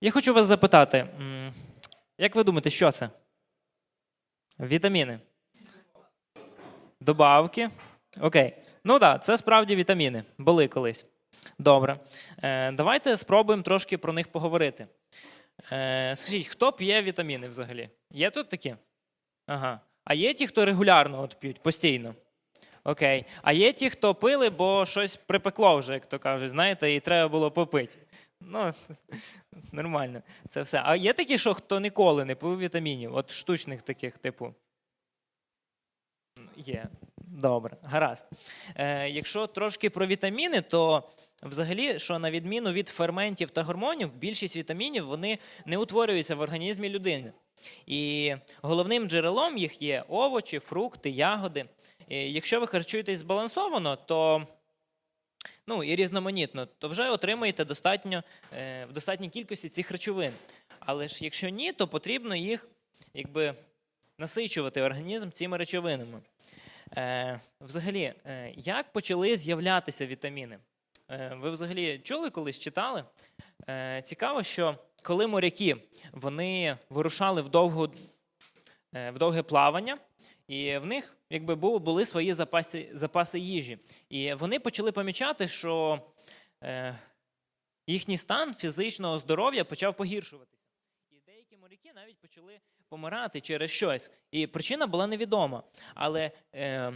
Я хочу вас запитати, як ви думаєте, що це? Вітаміни. Добавки. Окей. Ну так, да, це справді вітаміни. Були колись. Добре. Е, давайте спробуємо трошки про них поговорити. Е, скажіть, хто п'є вітаміни взагалі? Є тут такі? Ага. А є ті, хто регулярно от п'ють, постійно. Окей. А є ті, хто пили, бо щось припекло вже, як то кажуть, знаєте, і треба було попити. Ну, нормально. Це все. А є такі, що хто ніколи не пив вітамінів, от штучних таких, типу. Є. Добре, гаразд. Е, якщо трошки про вітаміни, то взагалі, що на відміну від ферментів та гормонів, більшість вітамінів вони не утворюються в організмі людини. І головним джерелом їх є овочі, фрукти, ягоди. І якщо ви харчуєтесь збалансовано, то ну, і різноманітно, то вже отримаєте достатньо, е, в достатній кількості цих речовин. Але ж якщо ні, то потрібно їх якби, насичувати організм цими речовинами. Е, взагалі, е, як почали з'являтися вітаміни? Е, ви взагалі чули колись читали? Е, цікаво, що коли моряки вони вирушали в, довгу, е, в довге плавання, і в них якби бу- були свої запаси, запаси їжі. І вони почали помічати, що е, їхній стан фізичного здоров'я почав погіршуватися. І деякі моряки навіть почали помирати через щось. І причина була невідома. Але е,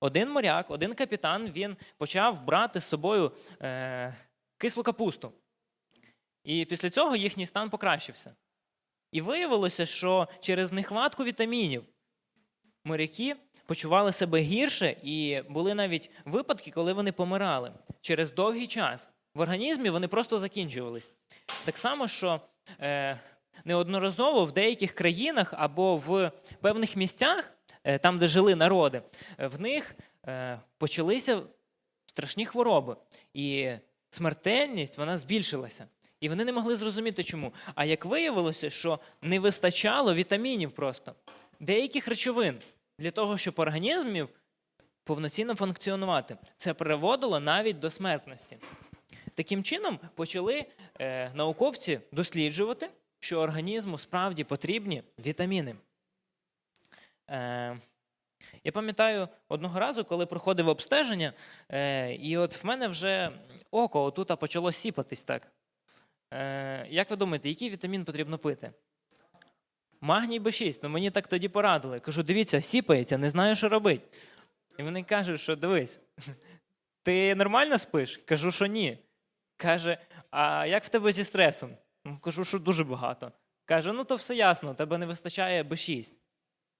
один моряк, один капітан, він почав брати з собою е, кислу капусту. І після цього їхній стан покращився. І виявилося, що через нехватку вітамінів моряки почували себе гірше, і були навіть випадки, коли вони помирали через довгий час. В організмі вони просто закінчувались. Так само, що е, неодноразово в деяких країнах або в певних місцях, е, там, де жили народи, е, в них е, почалися страшні хвороби. І смертельність вона збільшилася. І вони не могли зрозуміти, чому. А як виявилося, що не вистачало вітамінів просто деяких речовин для того, щоб організм міг повноцінно функціонувати. Це приводило навіть до смертності. Таким чином почали е, науковці досліджувати, що організму справді потрібні вітаміни. Е, я пам'ятаю одного разу, коли проходив обстеження, е, і от в мене вже око отут почало сіпатись так. Е, як ви думаєте, який вітамін потрібно пити? Магній Б6. Ну мені так тоді порадили. Кажу, дивіться, сіпається, не знаю, що робити. І вони кажуть, що дивись, ти нормально спиш? Кажу, що ні. Каже, а як в тебе зі стресом? Ну, Кажу, що дуже багато. Каже, ну то все ясно, тебе не вистачає Б6.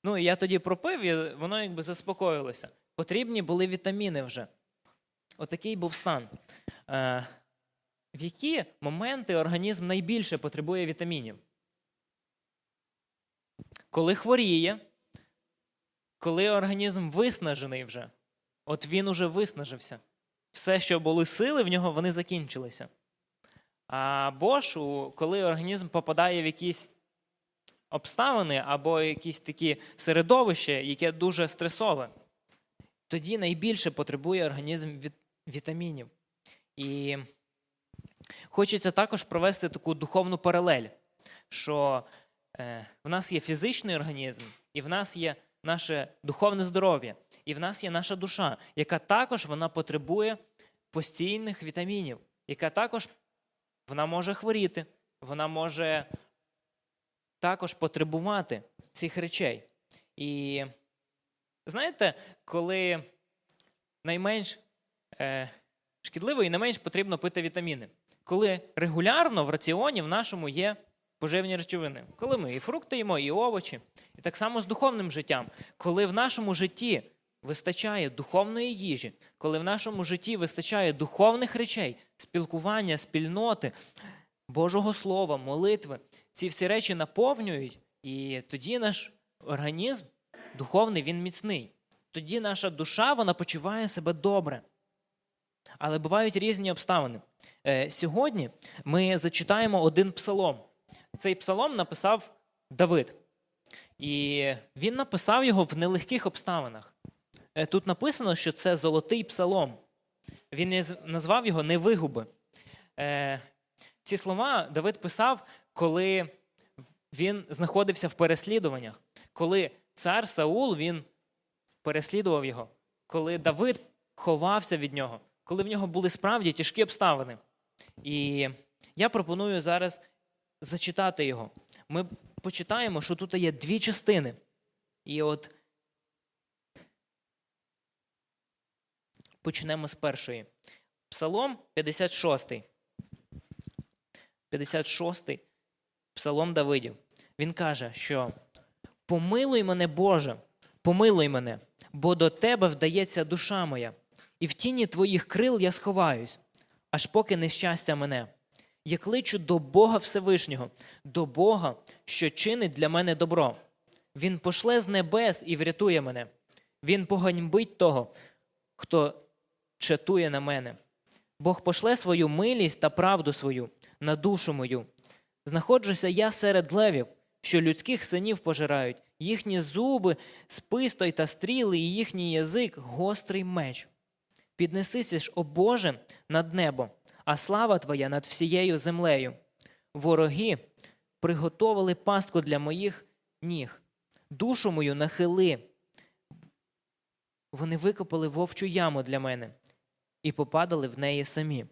Ну, і я тоді пропив, і воно якби заспокоїлося. Потрібні були вітаміни вже. Отакий був стан. Е, в які моменти організм найбільше потребує вітамінів? Коли хворіє, коли організм виснажений вже, от він уже виснажився. Все, що були сили в нього, вони закінчилися. Або ж, коли організм попадає в якісь обставини або якісь такі середовище, яке дуже стресове, тоді найбільше потребує організм вітамінів. І хочеться також провести таку духовну паралель, що в нас є фізичний організм, і в нас є наше духовне здоров'я, і в нас є наша душа, яка також вона потребує постійних вітамінів, яка також вона може хворіти, вона може також потребувати цих речей. І знаєте, коли найменш е, шкідливо і найменш потрібно пити вітаміни, коли регулярно в раціоні в нашому є поживні речовини, коли ми і фрукти їмо, і овочі, і так само з духовним життям, коли в нашому житті вистачає духовної їжі, коли в нашому житті вистачає духовних речей, спілкування, спільноти, Божого Слова, молитви, ці всі речі наповнюють, і тоді наш організм духовний, він міцний. Тоді наша душа вона почуває себе добре. Але бувають різні обставини. Е, Сьогодні ми зачитаємо один псалом. Цей псалом написав Давид. І він написав його в нелегких обставинах. Е, Тут написано, що це золотий псалом. Він назвав його невигуби. Е, ці слова Давид писав, коли він знаходився в переслідуваннях, коли цар Саул він переслідував його, коли Давид ховався від нього, коли в нього були справді тяжкі обставини. І я пропоную зараз зачитати його. Ми почитаємо, що тут є дві частини. І от почнемо з першої. Псалом 56. 56 Псалом Давидів. Він каже, що помилуй мене, Боже, помилуй мене, бо до тебе вдається душа моя, і в тіні твоїх крил я сховаюсь, аж поки нещастя мене. Я кличу до Бога Всевишнього, до Бога, що чинить для мене добро. Він пошле з небес і врятує мене. Він поганьбить того, хто чатує на мене. Бог пошле свою милість та правду свою на душу мою. Знаходжуся я серед левів, що людських синів пожирають, їхні зуби, спистой та стріли, і їхній язик гострий меч. Піднесися ж, о Боже, над небом, а слава Твоя над всією землею. Вороги приготовили пастку для моїх ніг. Душу мою нахили. Вони викопали вовчу яму для мене і попадали в неї самі.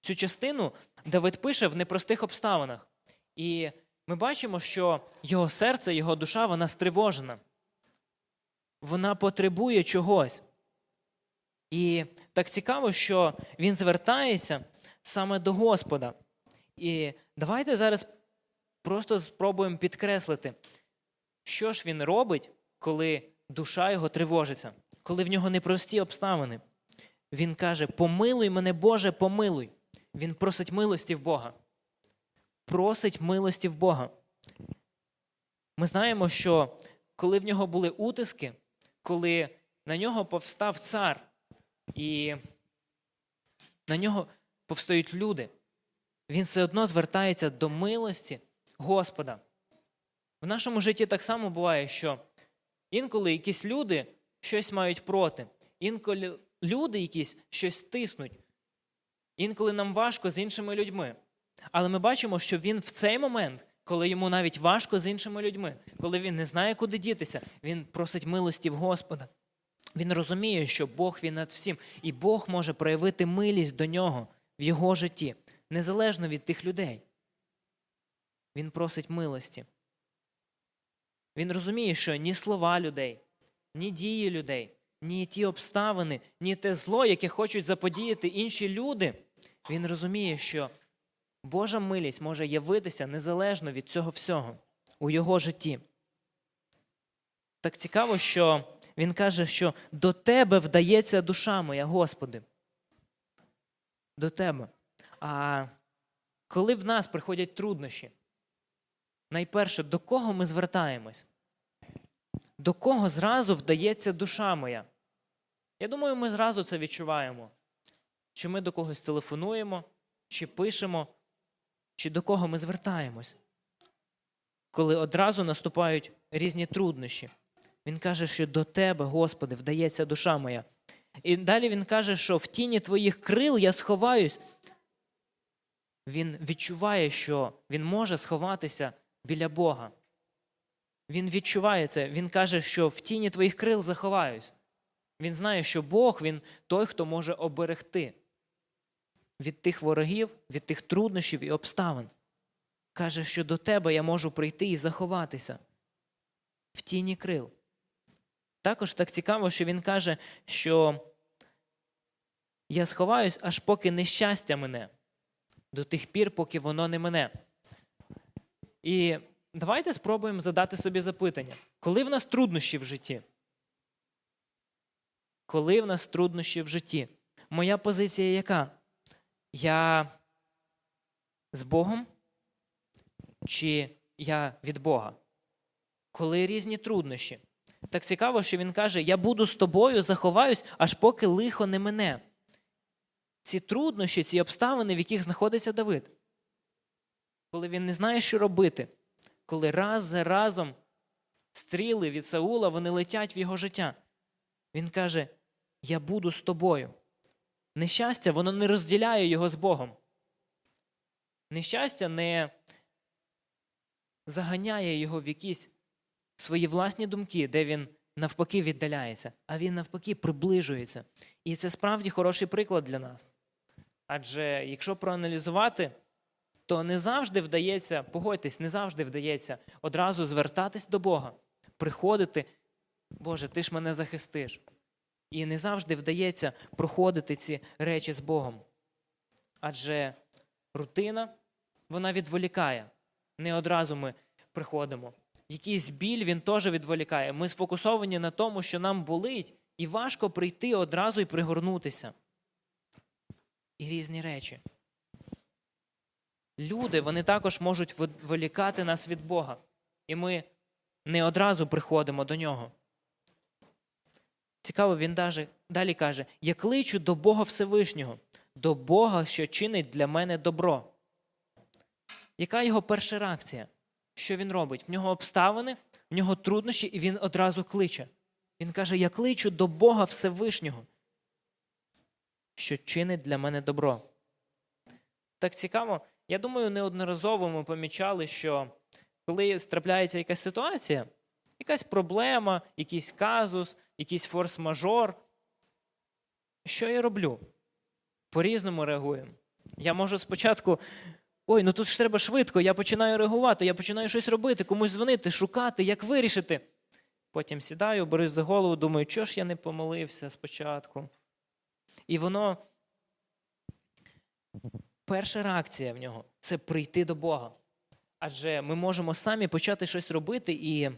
Цю частину Давид пише в непростих обставинах. І ми бачимо, що його серце, його душа, вона стривожена. Вона потребує чогось. І так цікаво, що він звертається саме до Господа. І давайте зараз просто спробуємо підкреслити, що ж він робить, коли душа його тривожиться, коли в нього непрості обставини. Він каже: Помилуй мене, Боже, помилуй. Він просить милості в Бога. Просить милості в Бога. Ми знаємо, що коли в нього були утиски, коли на нього повстав цар, і на нього повстають люди, він все одно звертається до милості Господа. В нашому житті так само буває, що інколи якісь люди щось мають проти, інколи люди якісь щось тиснуть. Інколи нам важко з іншими людьми. Але ми бачимо, що він в цей момент, коли йому навіть важко з іншими людьми, коли він не знає, куди дітися, він просить милості в Господа. Він розуміє, що Бог він над всім, і Бог може проявити милість до нього в його житті, незалежно від тих людей. Він просить милості. Він розуміє, що ні слова людей, ні дії людей, ні ті обставини, ні те зло, яке хочуть заподіяти інші люди, він розуміє, що Божа милість може явитися незалежно від цього всього у його житті. Так цікаво, що він каже, що до тебе вдається душа моя, Господи. До тебе. А коли в нас приходять труднощі, найперше, до кого ми звертаємось? До кого зразу вдається душа моя? Я думаю, ми зразу це відчуваємо. Чи ми до когось телефонуємо, чи пишемо, чи до кого ми звертаємось, коли одразу наступають різні труднощі. Він каже, що до тебе, Господи, вдається душа моя. І далі він каже, що в тіні твоїх крил я сховаюсь. Він відчуває, що він може сховатися біля Бога. Він відчуває це. Він каже, що в тіні твоїх крил заховаюсь. Він знає, що Бог він той, хто може оберегти від тих ворогів, від тих труднощів і обставин. Каже, що до тебе я можу прийти і заховатися в тіні крил. Також так цікаво, що він каже, що я сховаюсь, аж поки нещастя мене, до тих пір, поки воно не мене. І давайте спробуємо задати собі запитання, коли в нас труднощі в житті? Коли в нас труднощі в житті? Моя позиція яка? Я з Богом чи я від Бога? Коли різні труднощі. Так цікаво, що він каже: Я буду з тобою, заховаюсь, аж поки лихо не мене. Ці труднощі, ці обставини, в яких знаходиться Давид. Коли він не знає, що робити, коли раз за разом стріли від Саула вони летять в його життя. Він каже: Я буду з тобою. Нещастя, воно не розділяє його з Богом. Нещастя не заганяє його в якісь свої власні думки, де він навпаки віддаляється, а він навпаки приближується. І це справді хороший приклад для нас. Адже якщо проаналізувати, то не завжди вдається, погодьтесь, не завжди вдається одразу звертатись до Бога, приходити, Боже, ти ж мене захистиш. І не завжди вдається проходити ці речі з Богом. Адже рутина, вона відволікає. Не одразу ми приходимо. Якийсь біль він теж відволікає. Ми сфокусовані на тому, що нам болить, і важко прийти одразу і пригорнутися. І різні речі. Люди вони також можуть відволікати нас від Бога. І ми не одразу приходимо до нього. Цікаво, він далі каже: Я кличу до Бога Всевишнього, до Бога, що чинить для мене добро. Яка його перша реакція? Що він робить? В нього обставини, в нього труднощі, і він одразу кличе. Він каже: Я кличу до Бога Всевишнього, що чинить для мене добро. Так цікаво. Я думаю, неодноразово ми помічали, що коли трапляється якась ситуація, якась проблема, якийсь казус, якийсь форс-мажор, що я роблю? По-різному реагуємо. Я можу спочатку. Ой, ну тут ж треба швидко, я починаю реагувати, я починаю щось робити, комусь дзвонити, шукати, як вирішити. Потім сідаю, берусь за голову, думаю, чого ж я не помолився спочатку. І воно, перша реакція в нього це прийти до Бога. Адже ми можемо самі почати щось робити і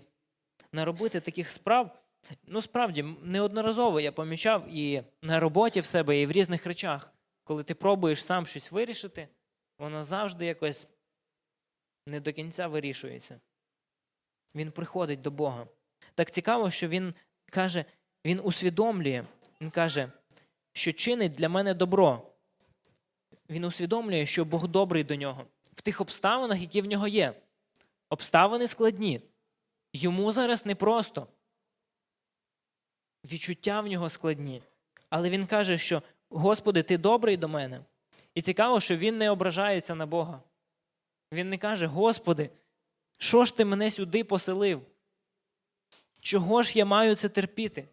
наробити таких справ. Ну, справді, неодноразово я помічав і на роботі в себе, і в різних речах, коли ти пробуєш сам щось вирішити, воно завжди якось не до кінця вирішується. Він приходить до Бога. Так цікаво, що він каже, він усвідомлює, він каже, що чинить для мене добро. Він усвідомлює, що Бог добрий до нього в тих обставинах, які в нього є. Обставини складні. Йому зараз непросто. Відчуття в нього складні. Але він каже, що Господи, ти добрий до мене. І цікаво, що він не ображається на Бога. Він не каже: Господи, що ж ти мене сюди поселив? Чого ж я маю це терпіти?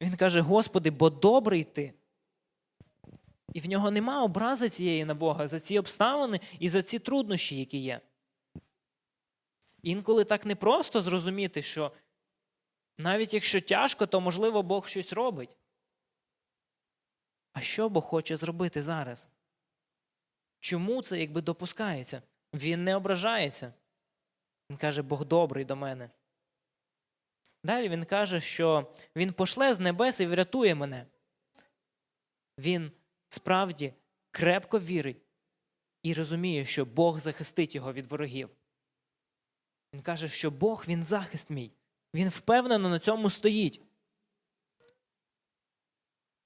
Він каже: Господи, бо добрий ти. І в нього нема образи цієї на Бога за ці обставини і за ці труднощі, які є. Інколи так непросто зрозуміти, що навіть якщо тяжко, то можливо Бог щось робить. А що Бог хоче зробити зараз? Чому це якби допускається? Він не ображається. Він каже, Бог добрий до мене. Далі він каже, що Він пошле з небес і врятує мене. Він справді крепко вірить і розуміє, що Бог захистить його від ворогів. Він каже, що Бог він захист мій. Він впевнено на цьому стоїть.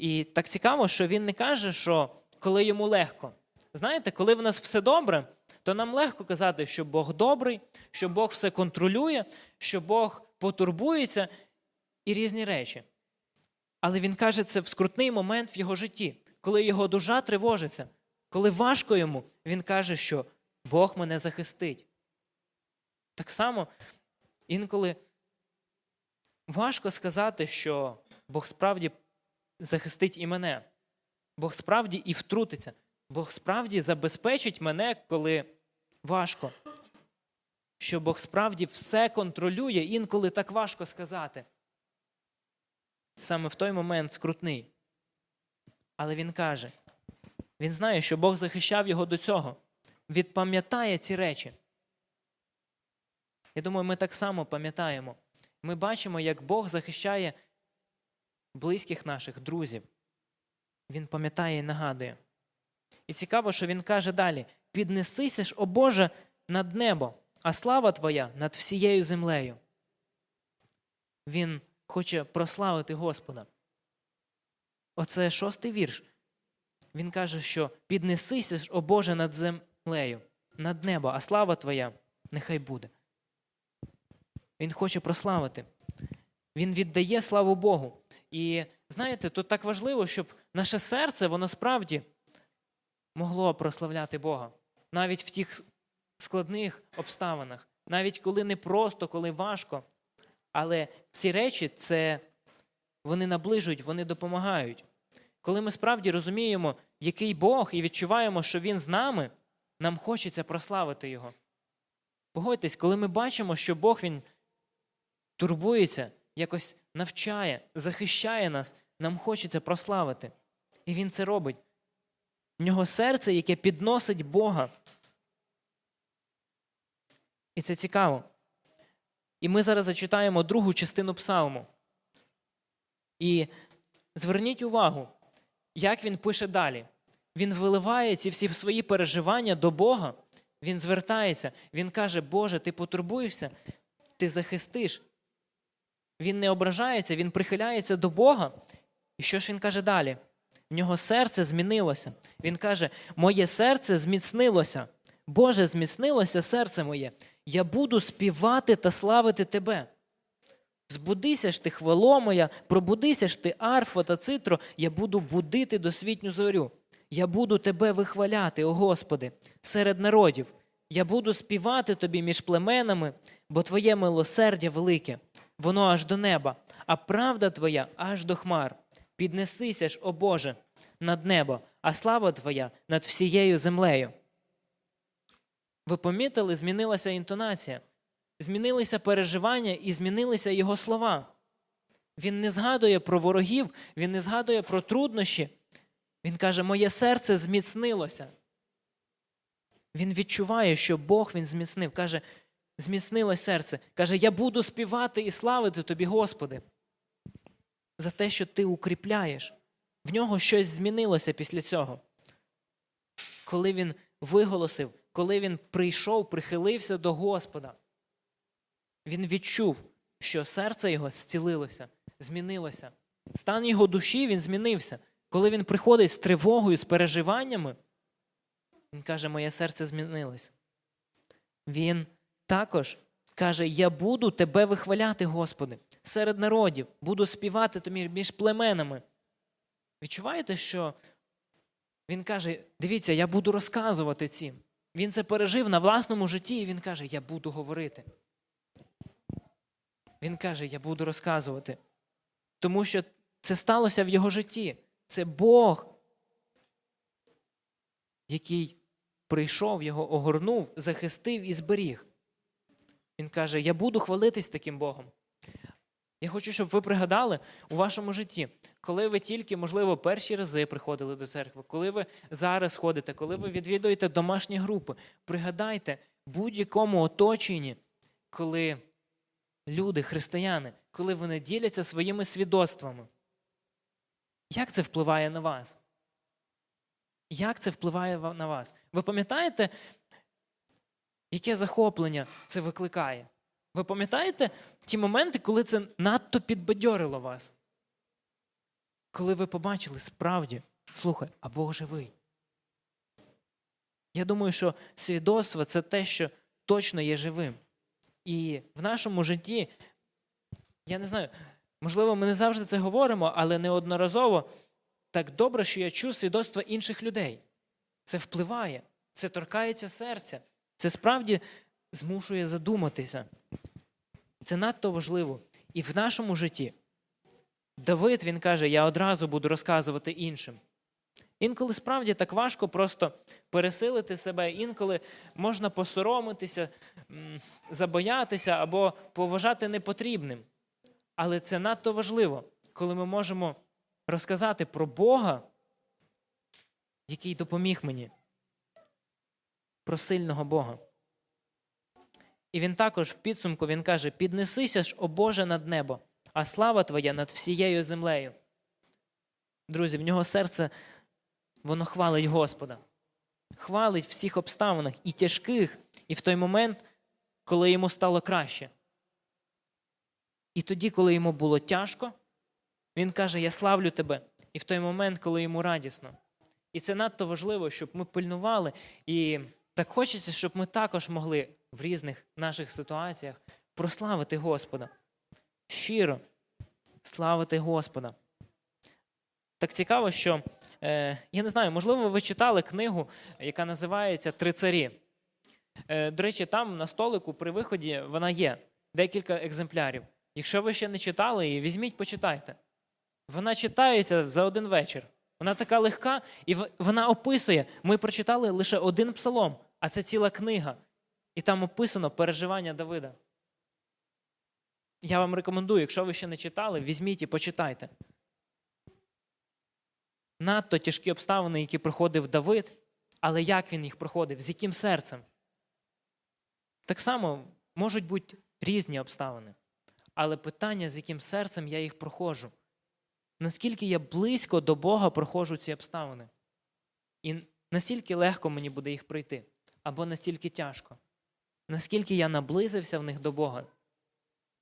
І так цікаво, що він не каже, що коли йому легко. Знаєте, коли в нас все добре, то нам легко казати, що Бог добрий, що Бог все контролює, що Бог потурбується і різні речі. Але він каже це в скрутний момент в його житті, коли його душа тривожиться, коли важко йому, він каже, що Бог мене захистить. Так само інколи важко сказати, що Бог справді захистить і мене. Бог справді і втрутиться. Бог справді забезпечить мене, коли важко. Що Бог справді все контролює, інколи так важко сказати. Саме в той момент скрутний. Але він каже: він знає, що Бог захищав його до цього. Він пам'ятає ці речі. Я думаю, ми так само пам'ятаємо. Ми бачимо, як Бог захищає близьких наших друзів. Він пам'ятає і нагадує. І цікаво, що він каже далі: піднесися ж, о Боже, над небо, а слава Твоя над всією землею. Він хоче прославити Господа. Оце шостий вірш. Він каже, що піднесися ж, о Боже, над землею, над небо, а слава Твоя нехай буде. Він хоче прославити. Він віддає славу Богу. І знаєте, тут так важливо, щоб наше серце, воно справді могло прославляти Бога. навіть в тих складних обставинах, навіть коли непросто, коли важко. Але ці речі це вони наближують, вони допомагають. Коли ми справді розуміємо, який Бог, і відчуваємо, що Він з нами, нам хочеться прославити Його. Погодьтесь, коли ми бачимо, що Бог Він турбується, якось навчає, захищає нас, нам хочеться прославити. І Він це робить. В нього серце, яке підносить Бога. І це цікаво. І ми зараз зачитаємо другу частину псалму. І зверніть увагу, як він пише далі. Він виливає ці всі свої переживання до Бога. Він звертається, він каже: Боже, ти потурбуєшся, ти захистиш. Він не ображається, він прихиляється до Бога. І що ж він каже далі? В нього серце змінилося. Він каже: Моє серце зміцнилося. Боже, зміцнилося серце моє. Я буду співати та славити Тебе. Збудися ж ти, хвало моя, пробудися ж ти, арфо та цитро, я буду будити досвітню зорю. Я буду тебе вихваляти, о Господи, серед народів. Я буду співати тобі між племенами, бо Твоє милосердя велике, воно аж до неба, а правда Твоя аж до хмар. Піднесися ж, о Боже, над небо, а слава Твоя над всією землею. Ви помітили, змінилася інтонація, змінилися переживання і змінилися його слова. Він не згадує про ворогів, він не згадує про труднощі. Він каже, моє серце зміцнилося. Він відчуває, що Бог він зміцнив. Каже, зміцнилось серце. Каже, я буду співати і славити тобі, Господи, за те, що ти укріпляєш. В нього щось змінилося після цього. Коли він виголосив, коли він прийшов, прихилився до Господа, він відчув, що серце його зцілилося, змінилося. Стан його душі він змінився. Коли він приходить з тривогою, з переживаннями, він каже, моє серце змінилось. Він також каже: Я буду тебе вихваляти, Господи, серед народів, буду співати тобі між племенами. Відчуваєте, що він каже: дивіться, я буду розказувати цим. Він це пережив на власному житті, і він каже, я буду говорити. Він каже, я буду розказувати. Тому що це сталося в його житті. Це Бог, який прийшов, його огорнув, захистив і зберіг. Він каже: Я буду хвалитись таким Богом. Я хочу, щоб ви пригадали у вашому житті, коли ви тільки, можливо, перші рази приходили до церкви, коли ви зараз ходите, коли ви відвідуєте домашні групи, пригадайте будь-якому оточенні, коли люди, християни, коли вони діляться своїми свідоцтвами. Як це впливає на вас? Як це впливає на вас? Ви пам'ятаєте, яке захоплення це викликає? Ви пам'ятаєте ті моменти, коли це надто підбадьорило вас? Коли ви побачили справді, слухай, а Бог живий. Я думаю, що свідоцтво це те, що точно є живим. І в нашому житті, я не знаю, можливо, ми не завжди це говоримо, але неодноразово так добре, що я чую свідоцтва інших людей. Це впливає, це торкається серця, це справді змушує задуматися. Це надто важливо. І в нашому житті Давид він каже: я одразу буду розказувати іншим. Інколи справді так важко просто пересилити себе, інколи можна посоромитися, забоятися або поважати непотрібним. Але це надто важливо, коли ми можемо розказати про Бога, який допоміг мені, про сильного Бога. І він також в підсумку він каже: Піднесися ж, о Боже, над небо, а слава Твоя над всією землею. Друзі, в нього серце воно хвалить Господа, хвалить всіх обставинах, і тяжких, і в той момент, коли йому стало краще. І тоді, коли йому було тяжко, він каже: Я славлю тебе. І в той момент, коли йому радісно. І це надто важливо, щоб ми пильнували. І так хочеться, щоб ми також могли в різних наших ситуаціях прославити Господа. Щиро славити Господа. Так цікаво, що Е, я не знаю, можливо, ви читали книгу, яка називається Три царі. Е, до речі, там на столику при виході вона є декілька екземплярів. Якщо ви ще не читали її, візьміть, почитайте. Вона читається за один вечір. Вона така легка, і вона описує. Ми прочитали лише один псалом, а це ціла книга. І там описано переживання Давида. Я вам рекомендую, якщо ви ще не читали, візьміть і почитайте. Надто тяжкі обставини, які проходив Давид, але як він їх проходив, з яким серцем? Так само можуть бути різні обставини. Але питання, з яким серцем я їх проходжу. Наскільки я близько до Бога проходжу ці обставини? І настільки легко мені буде їх пройти, або настільки тяжко. Наскільки я наблизився в них до Бога,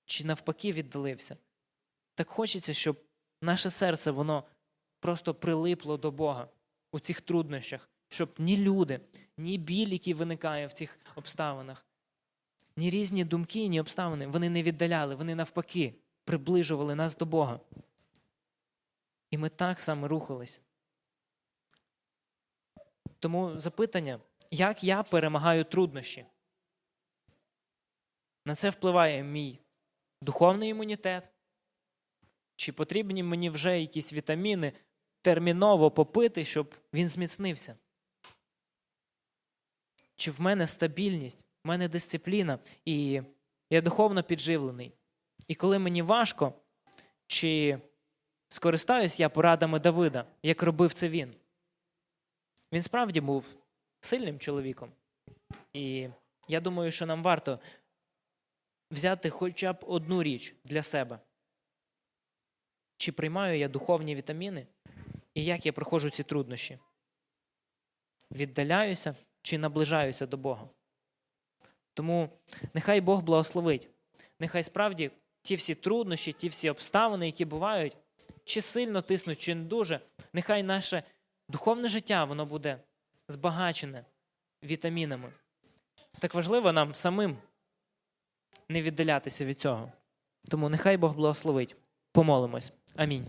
чи навпаки віддалився. Так хочеться, щоб наше серце воно просто прилипло до Бога у цих труднощах, щоб ні люди, ні біль, який виникає в цих обставинах, ні різні думки, ні обставини вони не віддаляли, вони навпаки приближували нас до Бога. І ми так само рухались. Тому запитання, як я перемагаю труднощі? На це впливає мій духовний імунітет, чи потрібні мені вже якісь вітаміни терміново попити, щоб він зміцнився? Чи в мене стабільність, в мене дисципліна, і я духовно підживлений? І коли мені важко, чи скористаюсь я порадами Давида, як робив це він? Він справді був сильним чоловіком. І я думаю, що нам варто взяти хоча б одну річ для себе. Чи приймаю я духовні вітаміни, і як я проходжу ці труднощі? Віддаляюся чи наближаюся до Бога? Тому нехай Бог благословить. Нехай справді ті всі труднощі, ті всі обставини, які бувають, чи сильно тиснуть, чи не дуже, нехай наше духовне життя воно буде збагачене вітамінами. Так важливо нам самим не віддалятися від цього. Тому нехай Бог благословить. Помолимось. Амінь.